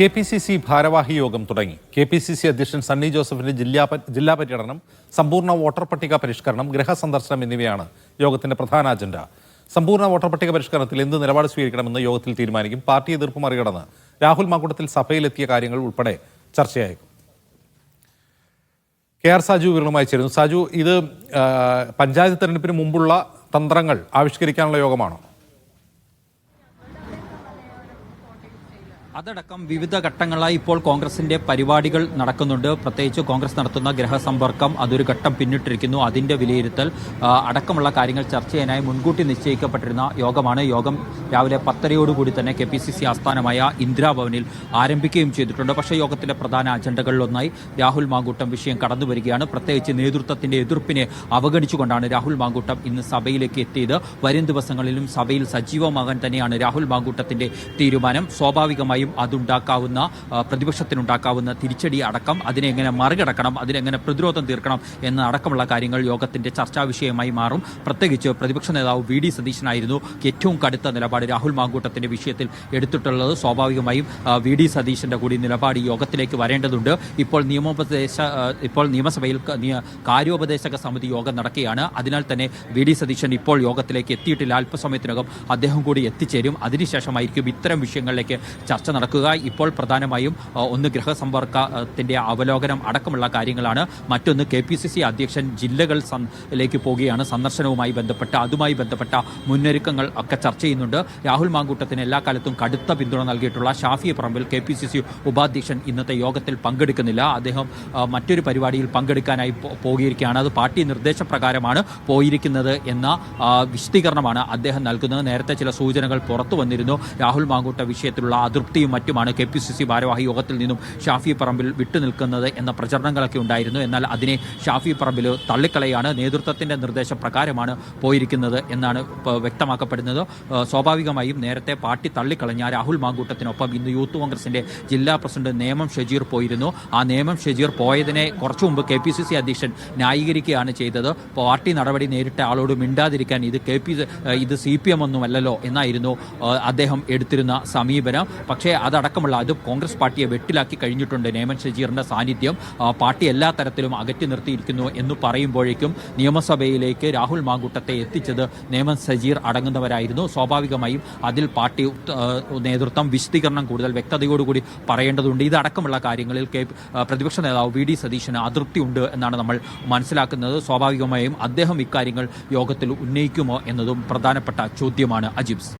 K P C C ഭാരവാഹി യോഗം തുടങ്ങി. കെ പി സി സി അധ്യക്ഷൻ സണ്ണി ജോസഫിന്റെ ജില്ലാ ജില്ലാ പര്യടനം സമ്പൂർണ വോട്ടർ പട്ടിക പരിഷ്കരണം ഗൃഹസന്ദർശനം എന്നിവയാണ് യോഗത്തിന്റെ പ്രധാന അജണ്ട. സമ്പൂർണ വോട്ടർ പട്ടിക പരിഷ്കരണത്തിൽ എന്ത് നിലപാട് സ്വീകരിക്കണമെന്ന് യോഗത്തിൽ തീരുമാനിക്കും. പാർട്ടി എതിർപ്പ് മറികടന്ന് രാഹുൽ മാക്കൂട്ടത്തിൽ സഭയിലെത്തിയ കാര്യങ്ങൾ ഉൾപ്പെടെ ചർച്ചയായേക്കും. കെ ആർ സാജു വിവരങ്ങളുമായി ചേരുന്നു. സാജു ഇത് പഞ്ചായത്ത് തെരഞ്ഞെടുപ്പിന് മുമ്പുള്ള തന്ത്രങ്ങൾ ആവിഷ്കരിക്കാനുള്ള യോഗമാണോ? അതടക്കം വിവിധ ഘട്ടങ്ങളായി ഇപ്പോൾ കോൺഗ്രസിന്റെ പരിപാടികൾ നടക്കുന്നുണ്ട്. പ്രത്യേകിച്ച് കോൺഗ്രസ് നടത്തുന്ന ഗ്രഹസമ്പർക്കം അതൊരു ഘട്ടം പിന്നിട്ടിരിക്കുന്നു. അതിന്റെ വിലയിരുത്തൽ അടക്കമുള്ള കാര്യങ്ങൾ ചർച്ച ചെയ്യാനായി മുൻകൂട്ടി നിശ്ചയിക്കപ്പെട്ടിരുന്ന യോഗമാണ്. യോഗം രാവിലെ പത്തരയോടുകൂടി തന്നെ കെ പി സി സി ആസ്ഥാനമായ ഇന്ദിരാഭവനിൽ ആരംഭിക്കുകയും ചെയ്തിട്ടുണ്ട്. പക്ഷേ യോഗത്തിന്റെ പ്രധാന അജണ്ടകളിലൊന്നായി രാഹുൽ മാങ്കൂട്ടം വിഷയം കടന്നു വരികയാണ്. പ്രത്യേകിച്ച് നേതൃത്വത്തിന്റെ എതിർപ്പിനെ അവഗണിച്ചുകൊണ്ടാണ് രാഹുൽ മാങ്കൂട്ടം ഇന്ന് സഭയിലേക്ക് എത്തിയത്. വരും ദിവസങ്ങളിലും സഭയിൽ സജീവമാകാൻ തന്നെയാണ് രാഹുൽ മാങ്കൂട്ടത്തിന്റെ തീരുമാനം. സ്വാഭാവികമായും അതുണ്ടാക്കാവുന്ന ആ, പ്രതിപക്ഷത്തിനുണ്ടാക്കാവുന്ന തിരിച്ചടി അടക്കം അതിനെ എങ്ങനെ മറികടക്കണം അതിനെങ്ങനെ പ്രതിരോധം തീർക്കണം എന്ന അടക്കമുള്ള കാര്യങ്ങൾ യോഗത്തിന്റെ ചർച്ചാ വിഷയമായി മാറും. പ്രത്യേകിച്ച് പ്രതിപക്ഷ നേതാവ് വി ഡി സതീശനായിരുന്നു. ഏറ്റവും കടുത്ത നിലപാട് രാഹുൽ മാങ്കൂട്ടത്തിന്റെ വിഷയത്തിൽ എടുത്തിട്ടുള്ളത് സ്വാഭാവികമായും വി ഡി സതീശന്റെ കൂടി നിലപാട് യോഗത്തിലേക്ക് വരേണ്ടതുണ്ട്. ഇപ്പോൾ നിയമോപദേശ ഇപ്പോൾ നിയമസഭയിൽ കാര്യോപദേശക സമിതി യോഗം നടക്കുകയാണ്. അതിനാൽ തന്നെ വി ഡി സതീശൻ ഇപ്പോൾ യോഗത്തിലേക്ക് എത്തിയിട്ടില്ല. അല്പസമയത്തിനകം അദ്ദേഹം കൂടി എത്തിച്ചേരും. അതിനുശേഷമായിരിക്കും ഇത്തരം വിഷയങ്ങളിലേക്ക് ചർച്ച നടക്കുക. ഇപ്പോൾ പ്രധാനമായും ഒന്ന് ഗൃഹസമ്പർക്കത്തിന്റെ അവലോകനം അടക്കമുള്ള കാര്യങ്ങളാണ്. മറ്റൊന്ന് കെ പി സി സി അധ്യക്ഷൻ ജില്ലകൾ സൻ- ലേക്ക് പോവുകയാണ്. സന്ദർശനവുമായി ബന്ധപ്പെട്ട അതുമായി ബന്ധപ്പെട്ട മുന്നൊരുക്കങ്ങൾ ഒക്കെ ചർച്ച ചെയ്യുന്നുണ്ട്. രാഹുൽ മാങ്കൂട്ടത്തിന് എല്ലാ കാലത്തും കടുത്ത പിന്തുണ നൽകിയിട്ടുള്ള Shafi Parambil K P C C ഉപാധ്യക്ഷൻ ഇന്നത്തെ യോഗത്തിൽ പങ്കെടുക്കുന്നില്ല. അദ്ദേഹം മറ്റൊരു പരിപാടിയിൽ പങ്കെടുക്കാനായി പോകിയിരിക്കുകയാണ്. അത് പാർട്ടി നിർദ്ദേശപ്രകാരമാണ് പോയിരിക്കുന്നത് എന്ന വിശദീകരണമാണ് അദ്ദേഹം നൽകുന്നത്. നേരത്തെ ചില സൂചനകൾ പുറത്തു വന്നിരുന്നു. രാഹുൽ മാങ്കൂട്ട വിഷയത്തിലുള്ള അതൃപ്തിയും മറ്റുമാണ് കെ പി സി സി ഭാരവാഹി യോഗത്തിൽ നിന്നും ഷാഫി പറമ്പിൽ വിട്ടുനിൽക്കുന്നത് എന്ന പ്രചരണങ്ങളൊക്കെ ഉണ്ടായിരുന്നു. എന്നാൽ അതിനെ ഷാഫി പറമ്പിൽ തള്ളിക്കളയാണ് നേതൃത്വത്തിന്റെ നിർദ്ദേശപ്രകാരമാണ് പോയിരിക്കുന്നത് എന്നാണ് വ്യക്തമാക്കപ്പെടുന്നത്. സ്വാഭാവികമായും നേരത്തെ പാർട്ടി തള്ളിക്കളഞ്ഞ രാഹുൽ മാങ്കൂട്ടത്തിനൊപ്പം ഇന്ന് യൂത്ത് കോൺഗ്രസിന്റെ ജില്ലാ പ്രസിഡന്റ് നേമം ഷജീർ പോയിരുന്നു. ആ നേമം ഷജീർ പോയതിനെ കുറച്ചു മുമ്പ് കെ പി സി സി അധ്യക്ഷൻ ന്യായീകരിക്കുകയാണ് ചെയ്തത്. പാർട്ടി നടപടി നേരിട്ട ആളോട് മിണ്ടാതിരിക്കാൻ ഇത് കെ പി ഇത് സി പി എം ഒന്നുമല്ലല്ലോ എന്നായിരുന്നു അദ്ദേഹം എടുത്തിരുന്ന സമീപനം. പക്ഷേ അതടക്കമുള്ള അത് കോൺഗ്രസ് പാർട്ടിയെ വെട്ടിലാക്കി കഴിഞ്ഞിട്ടുണ്ട് നേമൻ ഷജീറിന്റെ സാന്നിധ്യം. പാർട്ടി എല്ലാ തരത്തിലും അകറ്റി നിർത്തിയിരിക്കുന്നു എന്ന് പറയുമ്പോഴേക്കും നിയമസഭയിലേക്ക് രാഹുൽ മാങ്കൂട്ടത്തെ എത്തിച്ചത് നേമൻ സജീർ അടങ്ങുന്നവരായിരുന്നു. സ്വാഭാവികമായും അതിൽ പാർട്ടി നേതൃത്വം വിശദീകരണം കൂടുതൽ വ്യക്തതയോടുകൂടി പറയേണ്ടതുണ്ട്. ഇതടക്കമുള്ള കാര്യങ്ങളിൽ കെ പ്രതിപക്ഷ നേതാവ് വി ഡി സതീശന് അതൃപ്തിയുണ്ട് എന്നാണ് നമ്മൾ മനസ്സിലാക്കുന്നത്. സ്വാഭാവികമായും അദ്ദേഹം ഇക്കാര്യങ്ങൾ യോഗത്തിൽ ഉന്നയിക്കുമോ എന്നതും പ്രധാനപ്പെട്ട ചോദ്യമാണ്. അജിബ്സ്.